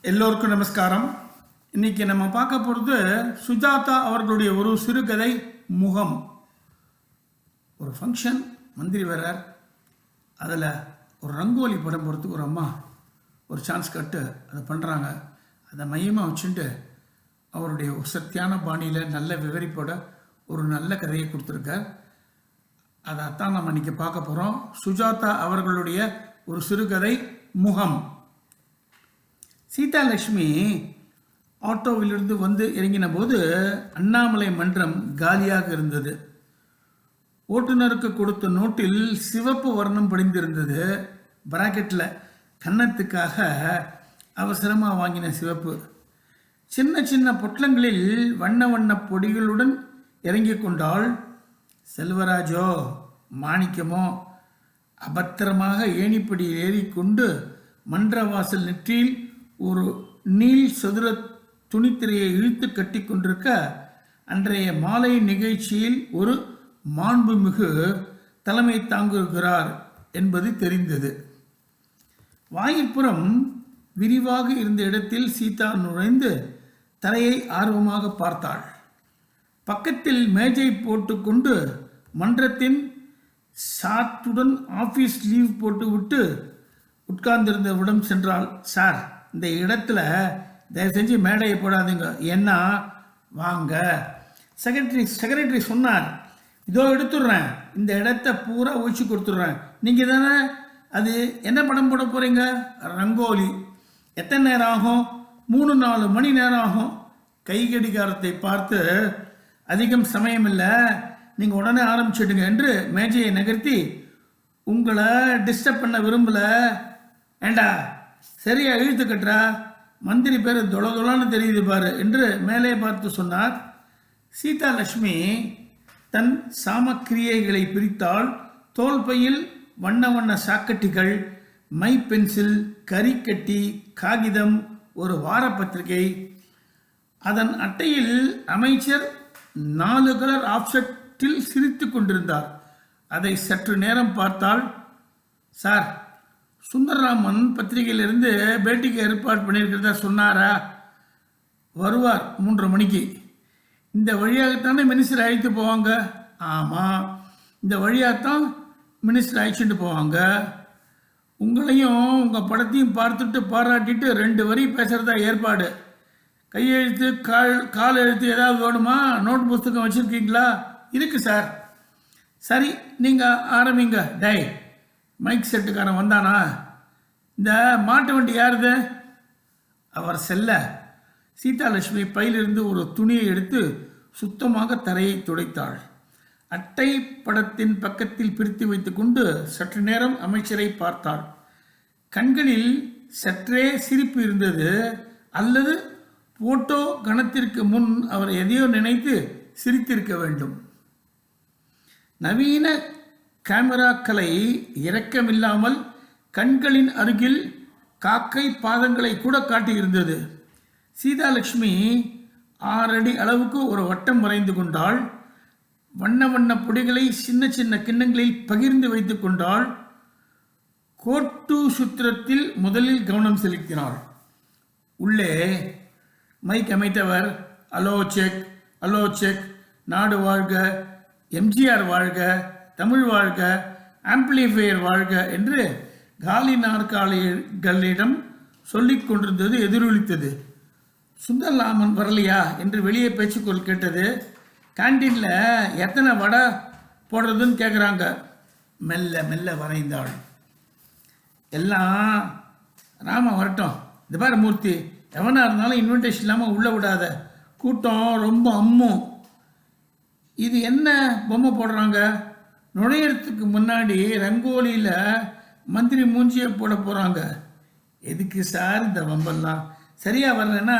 எல்லோருக்கும் நமஸ்காரம். இன்னைக்கு நம்ம பார்க்க போகிறது சுஜாதா அவர்களுடைய ஒரு சிறுகதை முகம். ஒரு ஃபங்க்ஷன் மந்திரி வர்றார். அதில் ஒரு ரங்கோலி படம் போகிறதுக்கு ஒரு அம்மா ஒரு சான்ஸ் கட்டு அதை பண்ணுறாங்க அதை மையமாக வச்சுட்டு அவருடைய ஒரு பாணியில் நல்ல விவரிப்போட ஒரு நல்ல கதையை கொடுத்துருக்கார். அதைத்தான் நம்ம இன்னைக்கு பார்க்க போகிறோம் சுஜாதா அவர்களுடைய ஒரு சிறுகதை முகம். சீதாலட்சுமி ஆட்டோவிலிருந்து வந்து இறங்கின போது அண்ணாமலை மன்றம் காலியாக இருந்தது. ஓட்டுநருக்கு கொடுத்த நோட்டில் சிவப்பு வர்ணம் படிந்திருந்தது. பிராக்கெட்டில் கன்னத்துக்காக அவசரமாக வாங்கின சிவப்பு. சின்ன சின்ன பொட்டலங்களில் வண்ண வண்ண பொடிகளுடன் இறங்கிக் கொண்டால் செல்வராஜோ மாணிக்கமோ அபத்திரமாக ஏணிப்படி ஏறிக்கொண்டு மன்றவாசல் நெற்றியில் ஒரு நீள் சதுர துணித்திரையை இழுத்து கட்டி கொண்டிருக்க அன்றைய மாலை நிகழ்ச்சியில் ஒரு மாண்புமிகு தலைமை தாங்குகிறார் என்பது தெரிந்தது. வாயிற்புறம் விரிவாக இருந்த இடத்தில் சீதா நுழைந்து தலையை ஆர்வமாக பார்த்தாள். பக்கத்தில் மேஜை போட்டுக்கொண்டு மன்றத்தின் சாத்துடன் ஆஃபீஸ் லீவ் போட்டுவிட்டு உட்கார்ந்திருந்தவிடம் சென்றாள் சார் இந்த இடத்துல தயவு செஞ்சு மேடையை போடாதீங்க. ஏன்னா வாங்க. செக்ரட்டரி செக்ரட்டரி சொன்னார் இதோ எடுத்துடுறேன். இந்த இடத்த பூரா ஒழிச்சு கொடுத்துட்றேன். நீங்கள் தானே அது என்ன படம் போட போகிறீங்க ரங்கோலி. எத்தனை நேரம் ஆகும்? மூணு நாலு மணி நேரம் ஆகும். கை கடிகாரத்தை பார்த்து அதிகம் சமயம் இல்லை. நீங்கள் உடனே ஆரம்பிச்சிடுங்க என்று மேஜையை நகர்த்தி உங்களை டிஸ்டர்ப் பண்ண விரும்பலை. ஏண்டா சரியா இழுத்து கட்டுறா? மந்திரி பேர் தொல தொலான்னு தெரியுது பாரு என்று மேலே பார்த்து சொன்னார். சீதா லட்சுமி தன் சாமக்கிரியைகளை பிரித்தால் தோல் பையில் வண்ண வண்ண சாக்கட்டிகள் மை பென்சில் கறிக்கட்டி காகிதம் ஒரு வாரப்பத்திரிகை. அதன் அட்டையில் அமைச்சர் நாலு கலர் ஆப்செட்டில் சிரித்து கொண்டிருந்தார். அதை சற்று நேரம் பார்த்தால் சார் சுந்தரராமன் பத்திரிகையிலிருந்து பேட்டிக்கு ஏற்பாடு பண்ணியிருக்கிறதா சொன்னாரா? வருவார் மூன்று மணிக்கு. இந்த வழியாகத்தானே மினிஸ்டர் அழைத்து போவாங்க? ஆமாம் இந்த வழியாகத்தான் மினிஸ்டர் அழைச்சிட்டு போவாங்க. உங்களையும் உங்கள் படத்தையும் பார்த்துட்டு பாராட்டிட்டு ரெண்டு வரி பேசுகிறதா ஏற்பாடு. கையெழுத்து கால் கால் எழுத்து ஏதாவது வேணுமா? நோட் புஸ்தகம் வச்சுருக்கீங்களா? இருக்கு சார். சரி நீங்கள் ஆரம்பிங்க. டை மைக் செட்டுக்காரன் வந்தானா? இந்த மாட்டு வண்டி யாருது? அவர் செல்ல. சீதாலட்சுமி பையிலிருந்து ஒரு துணியை எடுத்து சுத்தமாக தரையை துடைத்தாள். அட்டை படத்தின் பக்கத்தில் பிரித்து வைத்துக்கொண்டு சற்று நேரம் அமைச்சரை பார்த்தாள். கண்களில் சற்றே சிரிப்பு இருந்தது. அல்லது போட்டோ கணத்திற்கு முன் அவர் எதையோ நினைத்து சிரித்திருக்க வேண்டும். நவீன கேமராக்களை இரக்கமில்லாமல் கண்களின் அருகில் காக்கை பாதங்களை கூட காட்டியிருந்தது. சீதாலட்சுமி ஆறடி அளவுக்கு ஒரு வட்டம் வரைந்து கொண்டாள். வண்ண வண்ண பொடிகளை சின்ன சின்ன கிண்ணங்களில் பகிர்ந்து வைத்துக் கொண்டாள். கோட்டு சுத்திரத்தில் முதலில் கவனம் செலுத்தினாள். உள்ளே மைக் அமைத்தவர் அலோ செக் அலோ செக் நாடு வாழ்க எம்ஜிஆர் வாழ்க தமிழ் வாழ்க ஆம்பிளிஃபையர் வாழ்க என்று காலி நாற்காலிகளிடம் சொல்லிக் கொண்டிருந்தது எதிரொலித்தது. சுந்தரலாமன் வரலையா என்று வெளியே பேச்சுக்கொள் கேட்டது கேண்டீனில் எத்தனை வடை போடுறதுன்னு கேட்குறாங்க மெல்ல மெல்ல வரைந்தாள். எல்லாம் ராம வரட்டும். இந்த பாரு மூர்த்தி எவனாக இருந்தாலும் இன்விடேஷன் இல்லாமல் உள்ளே விடாத. கூட்டம் ரொம்ப அம்மும். இது என்ன பொம்மை போடுறாங்க? நுழையிறதுக்கு முன்னாடி ரங்கோலியில் மந்திரி மூஞ்சியை போட போகிறாங்க எதுக்கு சார் இந்த வம்பெல்லாம்? சரியாக வரலன்னா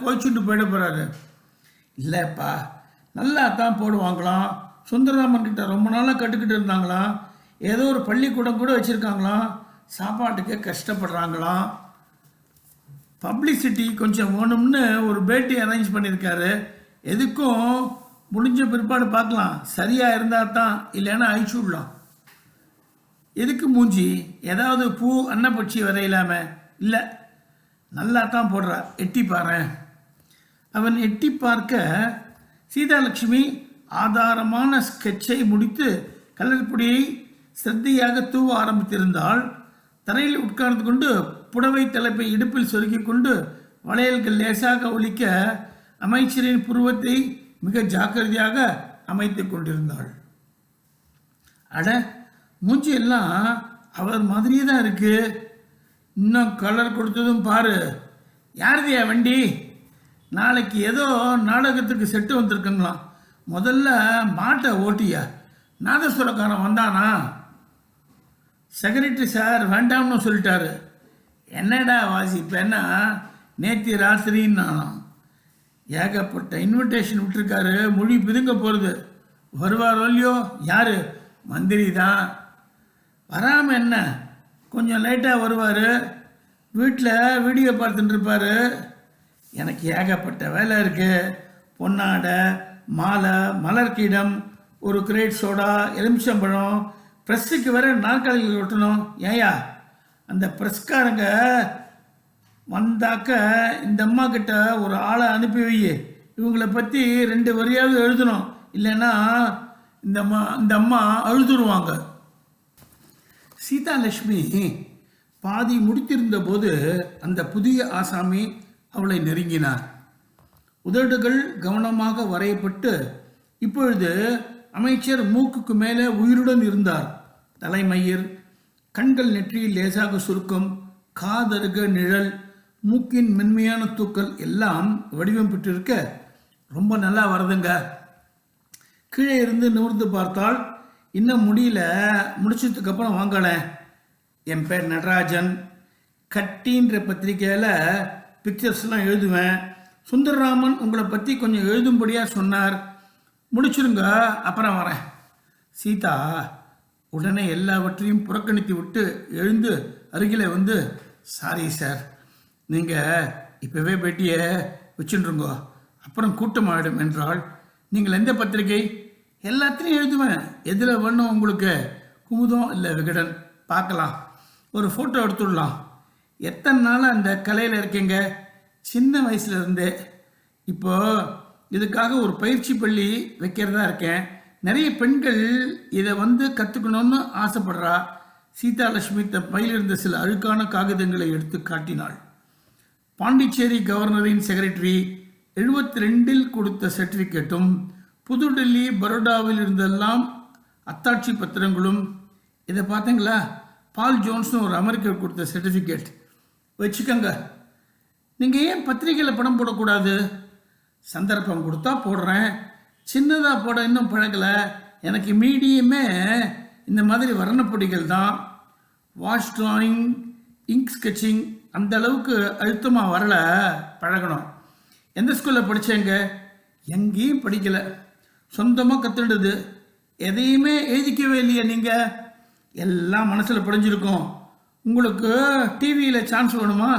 கோச்சுட்டு போயிட போகிறாரு இல்லைப்பா நல்லா தான் போடுவாங்களாம். சுந்தரராமன் கிட்ட ரொம்ப நாளாக கட்டுக்கிட்டு இருந்தாங்களாம். ஏதோ ஒரு பள்ளிக்கூடம் கூட வச்சுருக்காங்களாம். சாப்பாட்டுக்கே கஷ்டப்படுறாங்களாம். பப்ளிசிட்டி கொஞ்சம் வேணும்னு ஒரு பேட்டி அரேஞ்ச் பண்ணியிருக்காரு. எதுக்கும் முடிஞ்ச பிற்பாடு பார்க்கலாம். சரியாக இருந்தால் தான் இல்லைன்னா அழிச்சு விடலாம். எதுக்கு மூஞ்சி? ஏதாவது பூ அன்னப்பட்சி வரையிலாம? இல்லை. நல்லா தான் போடுறா எட்டி பாரேன். அவன் எட்டி பார்க்க சீதாலட்சுமி ஆதாரமான ஸ்கெட்சை முடித்து கலர் சிரத்தையாக தூவ ஆரம்பித்திருந்தால் தரையில் உட்கார்ந்து கொண்டு புடவை தலைப்பை இடுப்பில் சொருக்கி கொண்டு வளையல்கள் லேசாக ஒலிக்க அமைச்சரின் புருவத்தை மிக ஜாக்கிரதையாக அமைத்து கொண்டிருந்தாள். அட மூஞ்சி எல்லாம் அவர் மாதிரியே தான் இருக்கு. இன்னும் கலர் கொடுத்ததும் பாரு. யாருதியா வண்டி? நாளைக்கு ஏதோ நாடகத்துக்கு செட்டு வந்திருக்குங்களாம். முதல்ல மாட்டை ஓட்டியா. நாதஸ்வரக்காரன் வந்தானா? செக்ரட்டரி சார் வேண்டாம்னு சொல்லிட்டாரு. என்னடா வாசிப்பேன்னா நேத்தி ராத்திரின்னு நானும் ஏகப்பட்ட இன்விடேஷன் விட்டுருக்காரு. மொழி பிதுங்க போகிறது வருவாரோ இல்லையோ? யார்? மந்திரி தான். வராமல் என்ன? கொஞ்சம் லைட்டாக வருவார். வீட்டில் வீடியோ பார்த்துட்டு இருப்பார். எனக்கு ஏகப்பட்ட வேலை இருக்குது பொன்னாடை மாலை மலர்கீடம் ஒரு கிரேட் சோடா எலுமிச்சம்பழம். ப்ரெஸ்ஸுக்கு வர நாற்காலிகள் ஒட்டணும். ஏயா அந்த ப்ரெஸ்காரங்க வந்தாக்க இந்த அம்மா கிட்ட ஒரு ஆளை அனுப்பி வை இவங்களை பற்றி ரெண்டு வரியாவது எழுதணும். இல்லைன்னா இந்த அம்மா இந்த அம்மா அழுதுருவாங்க. சீதாலட்சுமி பாதி முடித்திருந்த போது அந்த புதிய ஆசாமி அவளை நெருங்கினார். உதடுகள் கவனமாக வரையப்பட்டு இப்பொழுது அமைச்சர் மூக்குக்கு மேலே உயிருடன் இருந்தார். தலைமயிர் கண்கள் நெற்றியில் லேசாக சுருக்கம் காதருக நிழல் மூக்கின் மென்மையான தூக்கல் எல்லாம் வடிவம் பெற்றிருக்க ரொம்ப நல்லா வருதுங்க. கீழே இருந்து நிமிர்ந்து பார்த்தால் இன்னும் முடியல. முடிச்சதுக்கு அப்புறம் வாங்கலேன் என் பேர் நடராஜன். கட்டின்ற பத்திரிக்கையில் பிக்சர்ஸ்லாம் எழுதுவேன். சுந்தரராமன் உங்களை பற்றி கொஞ்சம் எழுதும்படியாக சொன்னார். முடிச்சிருங்க அப்புறம் வரேன். சீதா உடனே எல்லாவற்றையும் புறக்கணித்து விட்டு எழுந்து அருகில் வந்து சாரி சார் நீங்கள் இப்போவே பேட்டியை வச்சுருங்கோ அப்புறம் கூட்டமாயிடும் என்றால் நீங்கள் எந்த பத்திரிகை? எல்லாத்திலையும் எழுதுவேன். எதில் வேணும் உங்களுக்கு? குமுதம் இல்லை விகடன்? பார்க்கலாம். ஒரு ஃபோட்டோ எடுத்துடலாம். எத்தனை நாள் அந்த கலையில் இருக்கீங்க? சின்ன வயசுலேருந்தே. இப்போது இப்போ இதுக்காக ஒரு பயிற்சி பள்ளி வைக்கிறதா இருக்கேன். நிறைய பெண்கள் இதை வந்து கற்றுக்கணும்னு ஆசைப்படுறா. சீதாலட்சுமி தன் பையில் இருந்த சில அழுக்கான காகிதங்களை எடுத்து காட்டினாள். பாண்டிச்சேரி கவர்னரின் செக்ரட்டரி எழுபத்தி ரெண்டில் கொடுத்த சர்டிஃபிகேட்டும் புதுடெல்லி பரோடாவில் இருந்தெல்லாம் அத்தாட்சி பத்திரங்களும். இதை பார்த்தீங்களா? பால் ஜோன்ஸ்னு ஒரு அமெரிக்கர் கொடுத்த சர்டிஃபிகேட் வச்சுக்கோங்க. நீங்கள் ஏன் பத்திரிக்கையில் படம் போடக்கூடாது? சந்தர்ப்பம் கொடுத்தா போடுறேன். சின்னதாக போட இன்னும் பழகலை. எனக்கு மீடியமே இந்த மாதிரி வர்ணப்பொடிகள் தான். வாஷ் ட்ராயிங் இங்க் ஸ்கெட்சிங் அந்த அளவுக்கு அழுத்தமாக வரல பழகணும். எந்த ஸ்கூலில் படித்தேங்க எங்கேயும் படிக்கலை. சொந்தமாக கற்றுடுது எதையுமே எழுதிக்கவே இல்லையா நீங்கள் எல்லாம் மனசில் படிஞ்சிருக்கும். உங்களுக்கு டிவியில் சான்ஸ் வேணுமா?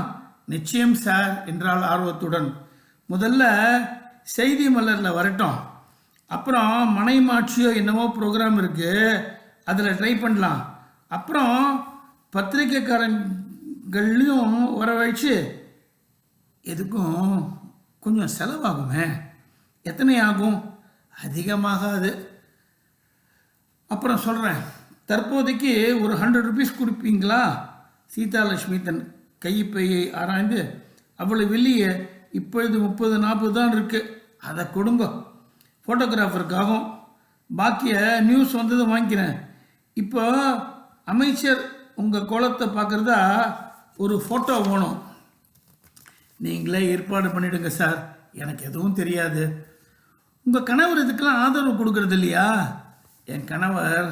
நிச்சயம் சார் என்றால் ஆர்வத்துடன். முதல்ல செய்தி மலரில் வரட்டும். அப்புறம் மனைமாட்சியோ என்னவோ ப்ரோக்ராம் இருக்குது அதில் ட்ரை பண்ணலாம். அப்புறம் கள்ளையும் வர வச்சு எதுக்கும் கொஞ்சம் செலவாகுமே. எத்தனை ஆகும்? அதிகமாகாது. அப்புறம் சொல்கிறேன் தற்போதைக்கு ஒரு ஹண்ட்ரட் ருபீஸ் கொடுப்பீங்களா? சீதாலட்சுமி தன் கைப்பையை ஆராய்ந்து அவ்வளவு வெளியே இப்பொழுது முப்பது நாற்பது தான் இருக்குது அதை கொடுங்க. ஃபோட்டோகிராஃபருக்காகும் பாக்கிய நியூஸ் வந்தது வாங்கிக்கிறேன். இப்போ அமைச்சர் உங்கள் கோலத்தை பார்க்குறதா ஒரு ஃபோட்டோ வேணும். நீங்களே ஏற்பாடு பண்ணிவிடுங்க சார் எனக்கு எதுவும் தெரியாது. உங்கள் கணவர் இதுக்கெல்லாம் ஆதரவு கொடுக்கறது இல்லையா? என் கணவர்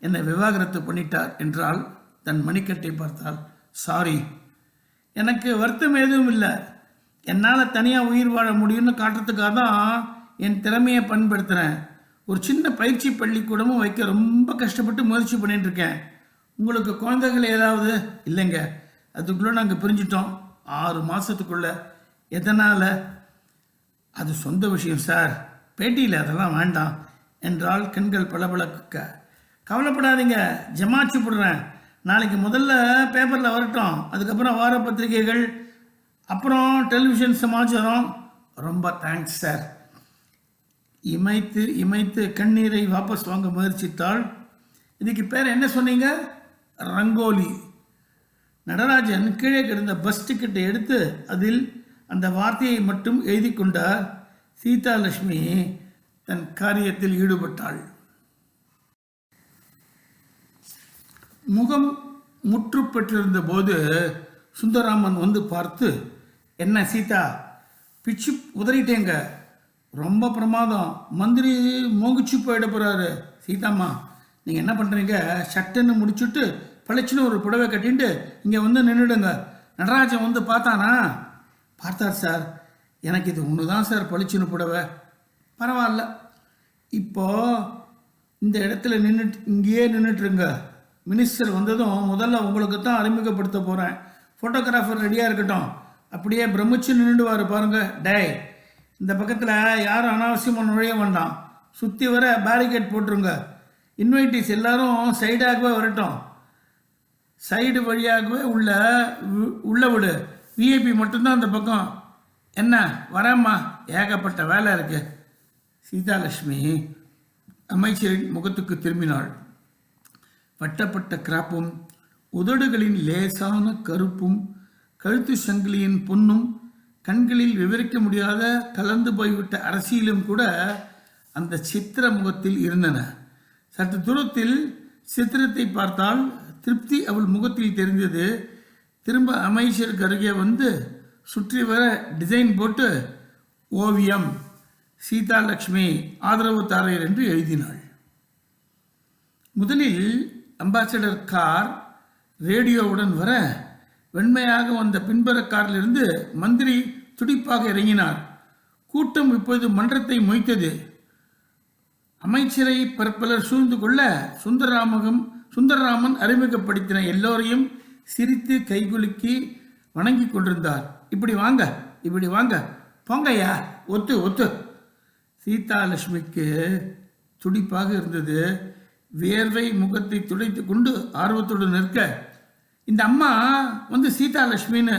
என்னை விவாகரத்து பண்ணிட்டார் என்றால் தன் மணிக்கட்டை பார்த்தால் சாரி எனக்கு வருத்தம் எதுவும் இல்லை. என்னால் தனியாக உயிர் வாழ முடியும்னு காட்டுறதுக்காக தான் என் திறமையை பயன்படுத்துகிறேன் ஒரு சின்ன பயிற்சி பள்ளிக்கூடமும் வைக்க ரொம்ப கஷ்டப்பட்டு முயற்சி பண்ணிட்டு இருக்கேன். உங்களுக்கு குழந்தைகள் ஏதாவது இல்லைங்க. அதுக்குள்ளே நாங்கள் பிரிஞ்சிட்டோம். ஆறு மாதத்துக்குள்ள எதனால்? அது சொந்த விஷயம் சார். பேட்டியில் அதெல்லாம் வேண்டாம் என்றால் கண்கள் பளபளக்க. கவலைப்படாதீங்க ஜமாச்சு போடுறேன். நாளைக்கு முதல்ல பேப்பரில் வரட்டும். அதுக்கப்புறம் வார பத்திரிகைகள் அப்புறம் டெலிவிஷன் சமாச்சாரம். ரொம்ப தேங்க்ஸ் சார். இமைத்து இமைத்து கண்ணீரை வாபஸ் வாங்க முயற்சித்தாள் இதுக்கு பேர் என்ன சொன்னீங்க? ரங்கோலி. நடராஜன் கீழே கிடந்த பஸ் டிக்கெட்டை எடுத்து அதில் அந்த வார்த்தையை மட்டும் எழுதி கொண்டார். சீதாலட்சுமி தன் காரியத்தில் ஈடுபட்டாள். முகம் முற்று பெற்றிருந்த போது சுந்தராமன் வந்து பார்த்து என்ன சீதா பிச்சு உதறிட்டேங்க. ரொம்ப பிரமாதம். மந்திரி மோகிச்சு போயிட போகிறாரு சீதாம்மா நீங்கள் என்ன பண்ணுறீங்க சட்டுன்னு முடிச்சுட்டு பளிச்சுன்னு ஒரு புடவை கட்டின்ட்டு இங்கே வந்து நின்றுடுங்க நடராஜன் வந்து பார்த்தானா? பார்த்தார் சார். எனக்கு இது ஒன்று தான் சார் பளிச்சுன்னு புடவை. பரவாயில்ல. இப்போ இந்த இடத்துல நின்றுட்டு இங்கேயே நின்றுட்டுருங்க மினிஸ்டர் வந்ததும் முதல்ல உங்களுக்கு தான் அறிமுகப்படுத்த போகிறேன் ஃபோட்டோகிராஃபர் ரெடியாக இருக்கட்டும். அப்படியே பிரமிச்சு நின்றுடுவார் பாருங்கள் டே இந்த பக்கத்தில் யாரும் அனாவசியமாக நுழைய வேண்டாம். சுற்றி வர பேரிகேட் போட்டுருங்க. இன்வைட்டிஸ் எல்லாரும் சைடாகவே வரட்டும். சைடு வழியாகவே உள்ள உள்ள விடு. விஐபி மட்டும்தான் அந்த பக்கம். என்ன? வரேம்மா. ஏகப்பட்ட வேலை இருக்கு. சீதாலட்சுமி அமைச்சரின் முகத்துக்கு திரும்பினாள். வட்டப்பட்ட கிராப்பும் உதடுகளின் லேசான கருப்பும் கழுத்து சங்கிலியின் பொன்னும் கண்களில் விவரிக்க முடியாத கலந்து போய்விட்ட அரசியலும் கூட அந்த சித்திர முகத்தில் இருந்தன. சற்று தூரத்தில் சித்திரத்தை பார்த்தால் திருப்தி அவள் முகத்தில் தெரிந்தது. திரும்ப அமைச்சருக்கு அருகே வந்து சுற்றி வர டிசைன் போட்டு ஓவியம் சீதாலட்சுமி ஆதரவு தாரையர் என்று எழுதினாள். முதலில் அம்பாசடர் கார் ரேடியோவுடன் வர வெண்மையாக வந்த பின்புற காரிலிருந்து மந்திரி துடிப்பாக இறங்கினார். கூட்டம் இப்போது மன்றத்தை மொய்த்தது. அமைச்சரை பற்பலர் சூழ்ந்து கொள்ள சுந்தரராமகம் சுந்தரராமன் அறிமுகப்படுத்தின எல்லோரையும் சிரித்து கைகுலுக்கி வணங்கி கொண்டிருந்தார். இப்படி வாங்க இப்படி வாங்க. போங்கய்யா ஒத்து ஒத்து. சீதாலட்சுமிக்கு துடிப்பாக இருந்தது. வியர்வை முகத்தை துடைத்து கொண்டு ஆர்வத்துடன் நிற்க இந்த அம்மா வந்து சீதாலட்சுமின்னு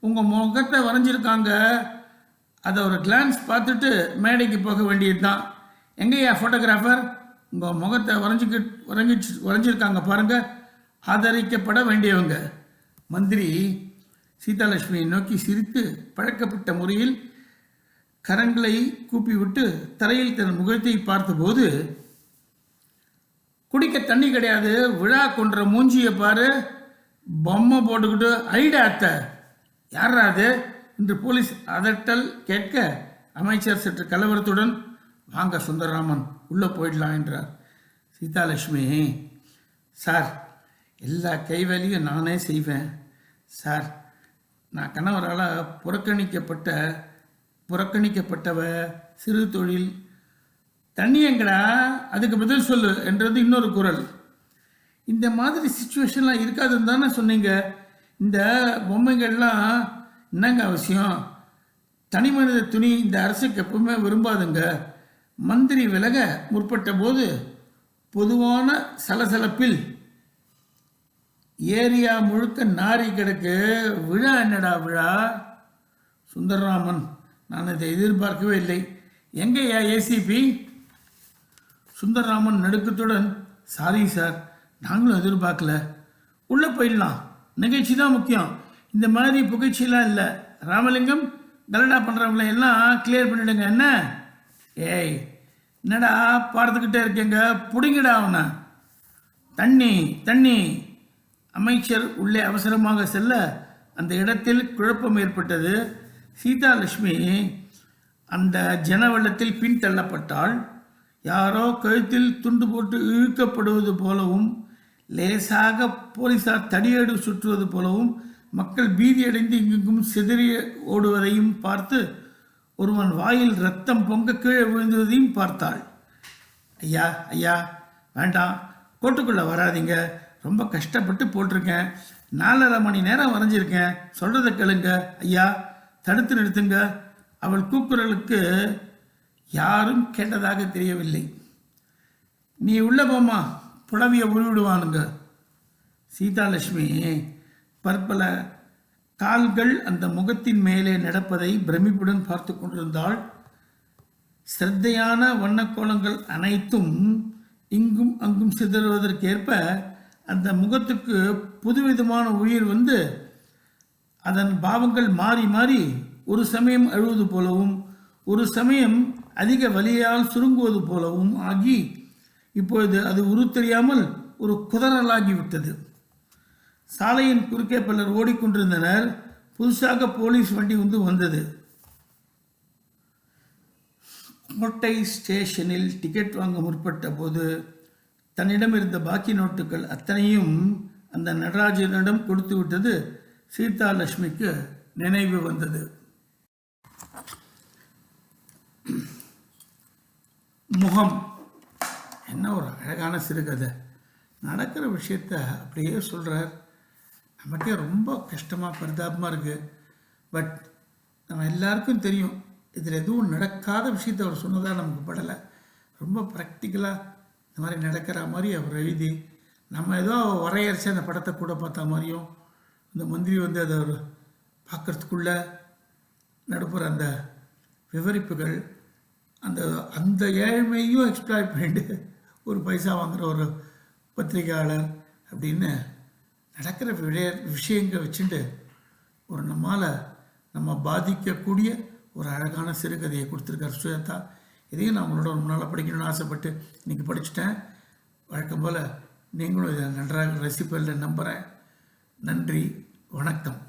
உங்கள் முகத்தை வரைஞ்சிருக்காங்க. அதை ஒரு கிளான்ஸ் பார்த்துட்டு மேடைக்கு போக வேண்டியது தான் எங்கேயா ஃபோட்டோகிராஃபர் உங்கள் முகத்தை வரைஞ்சிக்கி வரைஞ்சி வரைஞ்சிருக்காங்க பாருங்கள் ஆதரிக்கப்பட வேண்டியவங்க. மந்திரி சீதாலட்சுமியை நோக்கி சிரித்து பழக்கப்பட்ட முறையில் கரங்களை கூப்பிவிட்டு தரையில் தன் முகத்தை பார்த்தபோது குடிக்க தண்ணி கிடையாது விழா கொன்ற மூஞ்சியை பாரு பொம்மை போட்டுக்கிட்டு ஐடா அத்தை. யாரா அது? என்று போலீஸ் அதட்டல் கேட்க அமைச்சர் சற்று கலவரத்துடன் வாங்க சுந்தரராமன் உள்ளே போயிடலாம் என்றார். சீதாலட்சுமி சார் எல்லா கைவேலையும் நானே செய்வேன். சார் நான் கணவரால் புறக்கணிக்கப்பட்ட புறக்கணிக்கப்பட்டவ சிறு தொழில். தண்ணி எங்கடா அதுக்கு பதில் சொல்லு என்றது இன்னொரு குரல். இந்த மாதிரி சுச்சுவேஷன்லாம் இருக்காதுன்னு தானே சொன்னீங்க. இந்த பொம்மைகள்லாம் என்னங்க அவசியம்? தனி மனித துணி இந்த அரசுக்கு எப்பவுமே விரும்பாதுங்க. மந்திரி விலக முற்பட்ட போது பொதுவான சலசலப்பில் ஏரியா முழுக்க நாரி கிடக்கு. விழா என்னடா விழா? சுந்தரராமன் நான் இதை எதிர்பார்க்கவே இல்லை. எங்கேயா ஏசிபி சுந்தரராமன் நடுக்கத்துடன் சாரி சார் நாங்களும் எதிர்பார்க்கல. உள்ளே போயிடலாம். நிகழ்ச்சி தான் முக்கியம். இந்த மாதிரி புகழ்ச்சியெல்லாம் இல்லை. ராமலிங்கம் கலடா பண்ணுறவங்கள எல்லாம் கிளியர் பண்ணிவிடுங்க என்ன? ஏய் என்னடா பார்த்துக்கிட்டே இருக்கேங்க? பிடிங்கடா அவனை. தண்ணி தண்ணி. அமைச்சர் உள்ளே அவசரமாக செல்ல அந்த இடத்தில் குழப்பம் ஏற்பட்டது. சீதாலட்சுமி அந்த ஜனவள்ளத்தில் பின்தள்ளப்பட்டாள் யாரோ கழுத்தில் துண்டு போட்டு இழுக்கப்படுவது போலவும் லேசாக போலீசார் தடியேடு சுற்றுவது போலவும் மக்கள் பீதியடைந்து இங்கெங்கும் சிதறி ஓடுவதையும் பார்த்து ஒருவன் வாயில் ரத்தம் பொங்க கீழே விழுந்ததையும் பார்த்தாள். ஐயா ஐயா வேண்டாம். கோட்டுக்குள்ளே வராதீங்க. ரொம்ப கஷ்டப்பட்டு போட்டிருக்கேன். நாலரை மணி நேரம் வரைஞ்சிருக்கேன். சொல்கிறத கேளுங்க ஐயா. தடுத்து நிறுத்துங்க. அவள் கூக்குரலுக்கு யாரும் கேட்டதாக தெரியவில்லை. நீ உள்ள போமா புலவியை உருவிடுவானுங்க. சீதாலட்சுமி பற்பல கால்கள் அந்த முகத்தின் மேலே நடப்பதை பிரமிப்புடன் பார்த்து கொண்டிருந்தாள் சிரத்தையான வண்ணக்கோலங்கள் அனைத்தும் இங்கும் அங்கும் சிதறுவதற்கேற்ப அந்த முகத்துக்கு புதுவிதமான உயிர் வந்து அதன் பாவங்கள் மாறி மாறி ஒரு சமயம் அழுவது போலவும் ஒரு சமயம் அதிக வலியால் சுருங்குவது போலவும் ஆகி இப்பொழுது அது உருத்தெரியாமல் ஒரு குதறலாகிவிட்டது. சாலையின் குறுக்கே பலர் ஓடிக்கொண்டிருந்தனர். புதுசாக போலீஸ் வண்டி வந்து வந்தது. கோட்டை ஸ்டேஷனில் டிக்கெட் வாங்க முற்பட்ட போது தன்னிடம் இருந்த பாக்கி நோட்டுகள் அத்தனையும் அந்த நடராஜனிடம் கொடுத்து விட்டது சீதா லட்சுமிக்கு நினைவு வந்தது. முகம். என்ன ஒரு அழகான சிறுகதை. நடக்கிற விஷயத்த அப்படியே சொல்கிறார் நமக்கே ரொம்ப கஷ்டமாக பரிதாபமாக இருக்குது பட் நம்ம எல்லாருக்கும் தெரியும் இதில் எதுவும் நடக்காத விஷயத்தை அவர் சொன்னதாக நமக்கு படலை. ரொம்ப ப்ராக்டிக்கலாக இந்த மாதிரி நடக்கிற மாதிரி அவர் எழுதி நம்ம ஏதோ வரையறைச்சு அந்த படத்தை கூட பார்த்த மாதிரியும் இந்த மந்திரி வந்து அதை அவர் பார்க்கறதுக்குள்ள நடப்புற அந்த விவரிப்புகள் அந்த அந்த ஏழ்மையும் எக்ஸ்ப்ளாய்ட் பண்ணிட்டு ஒரு பைசா வாங்குகிற ஒரு பத்திரிகையாளர் அப்படின்னு நடக்கிற விடைய விஷயங்கள் வச்சுட்டு ஒரு நம்மால் நம்ம பாதிக்கக்கூடிய ஒரு அழகான சிறுகதையை கொடுத்துருக்கார் சுயதா இதையும் நான் உங்களோட முன்னால் படிக்கணும்னு ஆசைப்பட்டு இன்றைக்கி படிச்சுட்டேன். வழக்கம் போல் நீங்களும் இதை நன்றாக ரசிப்பதில் நம்புகிறேன் நன்றி வணக்கம்.